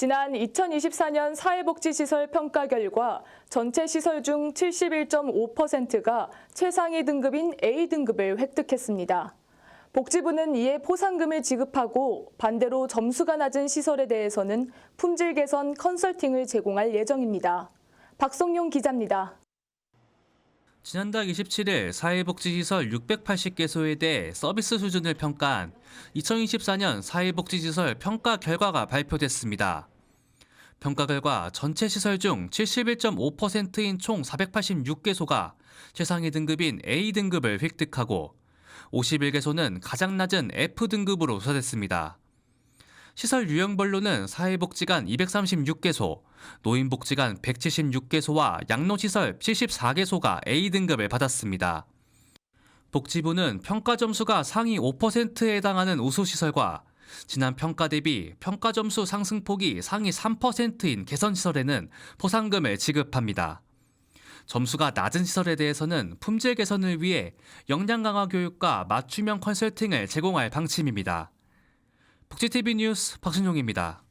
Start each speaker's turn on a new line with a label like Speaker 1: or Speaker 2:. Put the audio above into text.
Speaker 1: 지난 2024년 사회복지시설 평가 결과 전체 시설 중 71.5%가 최상위 등급인 A등급을 획득했습니다. 복지부는 이에 포상금을 지급하고 반대로 점수가 낮은 시설에 대해서는 품질 개선 컨설팅을 제공할 예정입니다. 박성용 기자입니다.
Speaker 2: 지난달 27일 사회복지시설 680개소에 대해 서비스 수준을 평가한 2024년 사회복지시설 평가 결과가 발표됐습니다. 평가 결과 전체 시설 중 71.5%인 총 486개소가 최상위 등급인 A등급을 획득하고 51개소는 가장 낮은 F등급으로 수사됐습니다. 시설 유형별로는 사회복지관 236개소, 노인복지관 176개소와 양로시설 74개소가 A등급을 받았습니다. 복지부는 평가 점수가 상위 5%에 해당하는 우수시설과 지난 평가 대비 평가 점수 상승폭이 상위 3%인 개선시설에는 포상금을 지급합니다. 점수가 낮은 시설에 대해서는 품질 개선을 위해 역량 강화 교육과 맞춤형 컨설팅을 제공할 방침입니다. 복지TV 뉴스 박신용입니다.